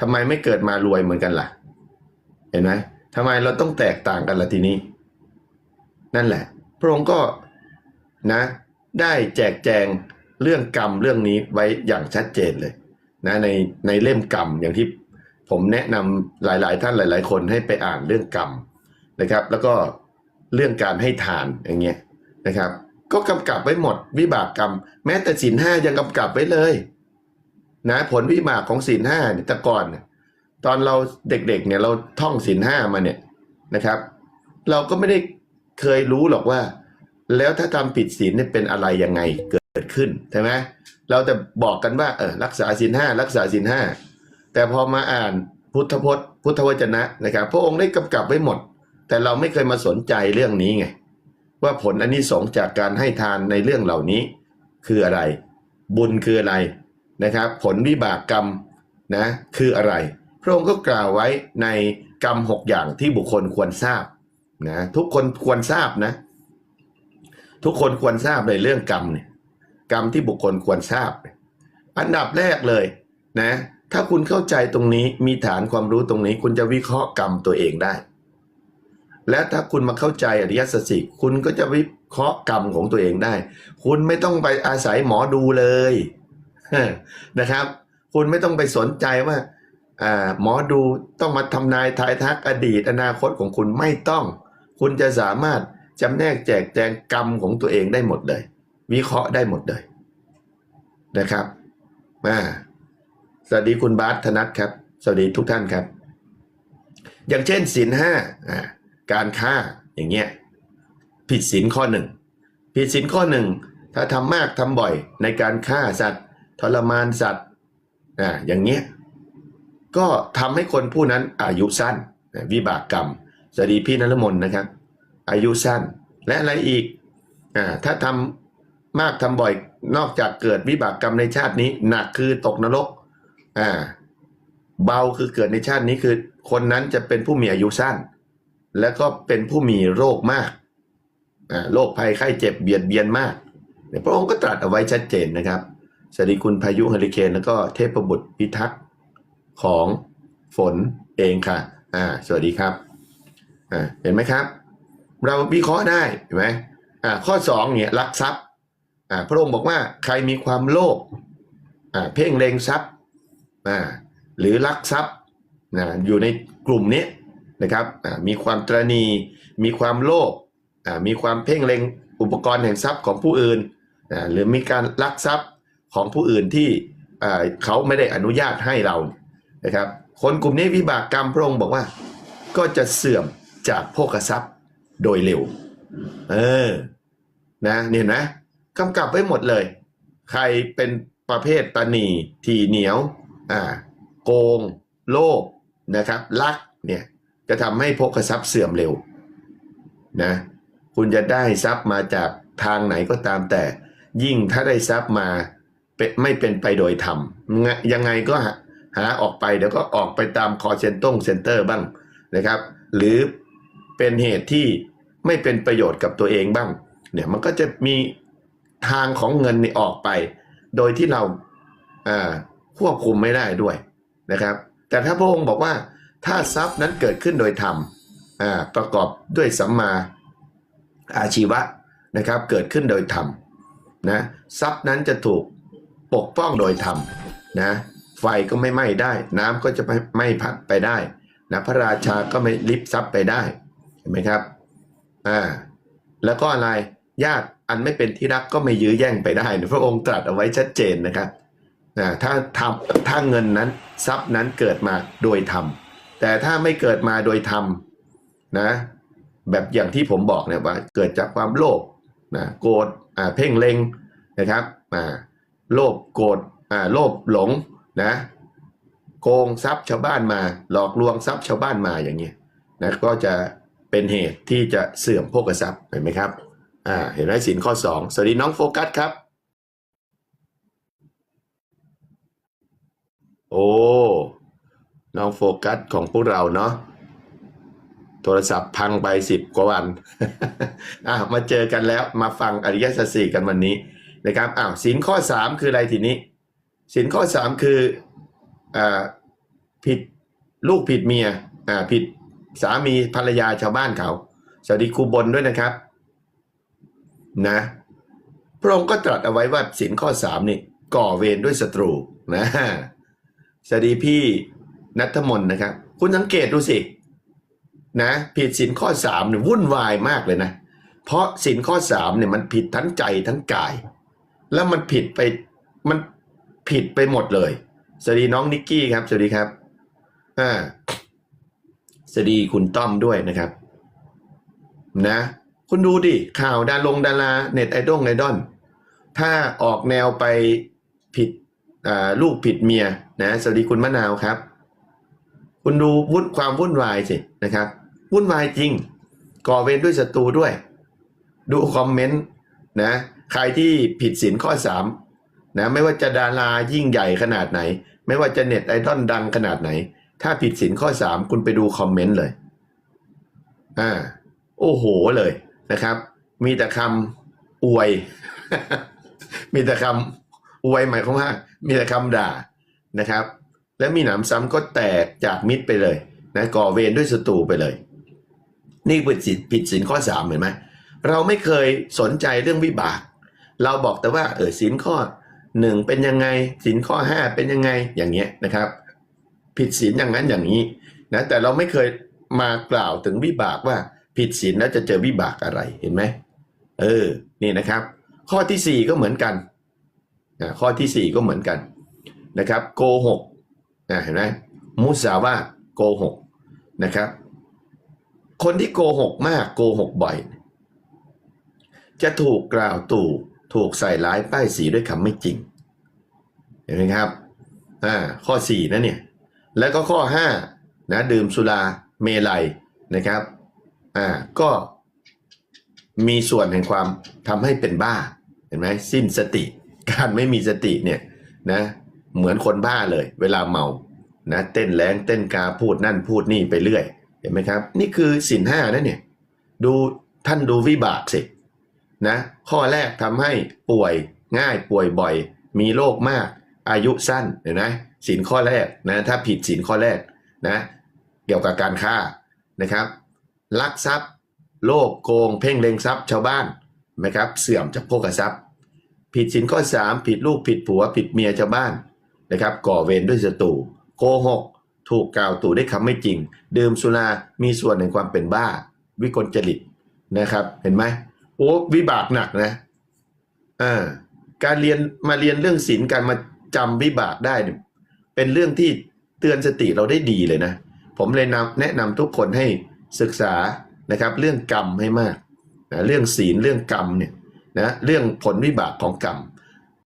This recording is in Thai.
ทำไมไม่เกิดมารวยเหมือนกันล่ะ เห็นไหมทำไมเราต้องแตกต่างกันล่ะทีนี้ นั่นแหละ พระองค์ก็นะ ได้แจกแจงเรื่องกรรมเรื่องนี้ไว้อย่างชัดเจนเลยนะในในเล่มกรรมอย่างที่ผมแนะนำหลาย ๆ ท่านหลาย ๆ คนให้ไปอ่านเรื่องกรรมนะครับ แล้วก็เรื่องการให้ทานอย่างเงี้ยนะครับ ก็กำกับไว้หมดวิบากกรรม แม้แต่ศีลห้ายังกำกับไว้เลย นะผลวิบากของศีลห้าเนี่ยแต่ก่อนตอนเราเด็กๆเนี่ยเราท่องศีลห้ามาเนี่ยนะครับ เราก็ไม่ได้เคยรู้หรอกว่า แล้วถ้าทำผิดศีลเนี่ยเป็นอะไรยังไงเกิดขึ้นใช่ไหมเราแต่บอกกันว่าเออรักษาศีลห้ารักษาศีลห้าแต่พอมาอ่านพุทธพจน์พุทธวจนะนะครับ พระองค์ได้กำกับไว้หมด แต่เราไม่เคยมาสนใจเรื่องนี้ไงว่าผลอันนี้สงจากการให้ทานในเรื่องเหล่านี้คืออะไร บุญคืออะไร นะครับ ผลวิบากกรรมนะคืออะไร พระองค์ก็กล่าวไว้ในกรรมหกอย่างที่บุคคลควรทราบนะทุกคนควรทราบนะ ทุกคนควรทราบในเรื่องกรรมเนี่ยกรรมที่บุคคลควรทราบ อันดับแรกเลยนะถ้าคุณเข้าใจตรงนี้มีฐานความรู้ตรงนี้ คุณจะวิเคราะห์กรรมตัวเองได้ และถ้าคุณมาเข้าใจอริยสัจสี่คุณก็จะวิเคราะห์กรรมของตัวเองได้ คุณไม่ต้องไปอาศัยหมอดูเลย นะครับ คุณไม่ต้องไปสนใจว่าหมอดูต้องมาทำนายทายทักอดีตอนาคตของคุณไม่ต้อง คุณจะสามารถจำแนกแจกแจงกรรมของตัวเองได้หมดเลย วิเคราะห์ได้หมดเลยนะครับอ่าสวัสดีคุณบาสธนัทครับ สวัสดีทุกท่านครับ อย่างเช่นศีลห้าอ่าการฆ่าอย่างเงี้ยผิดศีลข้อหนึ่งผิดศีลข้อหนึ่งถ้าทำมากทำบ่อยในการฆ่าสัตว์ ทรมานสัตว์อ่าอย่างเงี้ยก็ทำให้คนผู้นั้นอายุสั้น วิบากกรรมสวัสดีพี่นรมนนะครับ อายุสั้นและอะไรอีกอ่าถ้าทำมากทำบ่อยนอกจากเกิดวิบากกรรมในชาตินี้ หนักคือตกนรกอ่าเบาคือเกิดในชาตินี้คือคนนั้นจะเป็นผู้มีอายุสั้น แล้วก็เป็นผู้มีโรคมากโรคภัยไข้เจ็บเบียดเบียนมากพระองค์ก็ตรัสเอาไว้ชัดเจนนะครับ สวัสดีคุณพายุเฮอริเคนแล้วก็เทพบุตรพิทักษ์ของฝนเองค่ะ อ่า สวัสดีครับ อ่า เห็นไหมครับ เราวิเคราะห์ได้ เห็นไหมอ่า ข้อสองเนี่ยลักทรัพย์ อ่า พระองค์บอกว่าใครมีความโลภ อ่า เพ่งเลงทรัพย์ อ่า หรือลักทรัพย์ นะ อยู่ในกลุ่มนี้นะครับ อ่า มีความตรณี มีความโลภ อ่า มีความเพ่งเล็งอุปกรณ์แห่งทรัพย์ของผู้อื่น อ่า หรือมีการลักทรัพย์ ของผู้อื่นที่เขาไม่ได้อนุญาตให้เรานะครับ คนกลุ่มนี้วิบากกรรมพระองค์บอกว่า ก็จะเสื่อมจากโภคทรัพย์โดยเร็ว เออนะเนี่ยเห็นไหมกำกับไว้หมดเลย ใครเป็นประเภทตนีทีเหนียวอ่าโกง โลภนะครับ ลักเนี่ยจะทำให้โภคทรัพย์เสื่อมเร็วนะคุณจะได้ทรัพย์มาจากทางไหนก็ตามแต่ ยิ่งถ้าได้ทรัพย์มา ไม่เป็นไปโดยธรรมยังไงก็หาหาออกไปเดี๋ยวก็ออกไปตามคอเซนต้งเซ็นเตอร์บ้างนะครับ หรือเป็นเหตุที่ไม่เป็นประโยชน์กับตัวเองบ้าง เนี่ยมันก็จะมีทางของเงินนี่ออกไป โดยที่เราควบคุมไม่ได้ด้วยนะครับ แต่ถ้าพระองค์บอกว่าถ้าทรัพย์นั้นเกิดขึ้นโดยธรรมอ่าประกอบด้วยสัมมาอาชีวะนะครับ เกิดขึ้นโดยธรรมนะทรัพย์นั้นจะถูก ปกป้องโดยธรรมนะไฟก็ไม่ไหม้ได้ น้ำก็จะไม่ไม่พัดไปได้นะพระราชาก็ไม่ลิบทรัพย์ไปได้เห็นไหมครับอ่าแล้วก็อะไรญาติอันไม่เป็นที่รักก็ไม่ยื้อแย่งไปได้นะพระองค์ตรัสเอาไว้ชัดเจนนะครับนะถ้าทำถ้าเงินนั้นทรัพย์นั้นเกิดมาโดยธรรมแต่ถ้าไม่เกิดมาโดยธรรมนะแบบอย่างที่ผมบอกเนี่ยว่าเกิดจากความโลภนะโกรธอ่าเพ่งเล็งนะครับอ่า โลภโกรธอ่าโลภหลงนะโกงทรัพย์ชาวบ้านมา หลอกลวงทรัพย์ชาวบ้านมาอย่างเงี้ยนะก็จะเป็นเหตุที่จะเสื่อมโภคทรัพย์เห็นไหมครับอ่าเห็นไหมสินข้อสองสวัสดีน้องโฟกัสครับ โอ้น้องโฟกัสของพวกเราเนาะโทรศัพท์พังไปสิบกว่าวันอะมาเจอกันแล้วมาฟังอริยสัจสี่กันวันนี้ นะครับอ้าวสินข้อสามคืออะไรทีนี้ สินข้อสามคืออ่าผิดลูกผิดเมียอ่าผิดสามีภรรยาชาวบ้านเขา สวัสดีครูบนด้วยนะครับนะพระองค์ก็ตรัสเอาไว้ว่าสินข้อสามนี่ก่อเวรด้วยศัตรูนะสวัสดีพี่นัทมนต์นะครับ คุณสังเกตดูสินะผิดสินข้อสามเนี่ยวุ่นวายมากเลยนะ เพราะสินข้อสามเนี่ยมันผิดทั้งใจทั้งกาย แล้วมันผิดไปมันผิดไปหมดเลย สวัสดีน้องนิกกี้ครับ สวัสดีครับ อ่า สวัสดีคุณต้อมด้วยนะครับ นะ คุณดูดิ ข่าวดาลงดาราเน็ตไอดอลไอดอนถ้าออกแนวไปผิดลูกผิดเมียนะ สวัสดีคุณมะนาวครับ คุณดูวุ่นความวุ่นวายสินะครับ วุ่นวายจริง ก่อเวรด้วยศัตรูด้วย ดูคอมเมนต์นะ ใครที่ผิดศีลข้อสามนะไม่ว่าจะดารายิ่งใหญ่ขนาดไหน ไม่ว่าจะเน็ตไอดอลดังขนาดไหน ถ้าผิดศีลข้อสามคุณไปดูคอมเมนต์เลยอ่าโอ้โหเลยนะครับ มีแต่คำอวย มีแต่คำอวยหมายความว่า มีแต่คำด่านะครับ และมีหนำซ้ำก็แตกจากมิตรไปเลยนะก่อเวรด้วยศัตรูไปเลย นี่ผิดศีลผิดศีลข้อสามเห็นไหมเราไม่เคยสนใจเรื่องวิบาก เราบอกแต่ว่าเออศีลข้อหนึ่งเป็นยังไงศีลข้อห้าเป็นยังไงอย่างเงี้ยนะครับ ผิดศีลอย่างนั้นอย่างนี้นะแต่เราไม่เคยมากล่าวถึงวิบากว่าผิดศีลแล้วจะเจอวิบากอะไรเห็นไหมเออนี่นะครับ ข้อที่สี่ก็เหมือนกันนะข้อที่สี่ก็เหมือนกันนะครับ โกหกนะเห็นไหมมุสาวาโกหกนะครับ คนที่โกหกมากโกหกบ่อย จะถูกกล่าวตู่ ถูกใส่ร้ายป้ายสีด้วยคำไม่จริง เห็นไหมครับอ่าข้อ4นะเนี่ย แล้วก็ข้อ5นะดื่มสุราเมลัยนะครับอ่าก็มีส่วนแห่งความทำให้เป็นบ้า เห็นไหมสิ้นสติ การไม่มีสติเนี่ยนะเหมือนคนบ้าเลย เวลาเมานะเต้นแรงเต้นกาพูดนั่นพูดนี่ไปเรื่อย เห็นไหมครับ นี่คือสินห้านะเนี่ยดูท่านดูวิบากสิ นะข้อแรกทำให้ป่วยง่ายป่วยบ่อย มีโรคมาก อายุสั้นเห็นไหมสินข้อแรกนะถ้าผิดสินข้อแรกนะเกี่ยวกับการฆ่านะครับลักทรัพย์โลภโกง เพ่งเล็งทรัพย์ชาวบ้านนะครับเสื่อมจากโภคทรัพย์ ผิดสินข้อ 3 ผิดลูกผิดผัว ผิดเมียชาวบ้านนะครับก่อเวรด้วยศัตรูโกหกถูกกล่าวตู่ด้วยคำไม่จริง ดื่มสุรามีส่วนในความเป็นบ้า วิกลจริตนะครับเห็นไหม โอ้วิบากหนักนะอ่าการเรียนมาเรียนเรื่องศีลการมาจำวิบากได้เนี่ยเป็นเรื่องที่เตือนสติเราได้ดีเลยนะ ผมเลยนำแนะนำทุกคนให้ศึกษานะครับ เรื่องกรรมให้มากนะเรื่องศีลเรื่องกรรมเนี่ยนะเรื่องผลวิบากของกรรม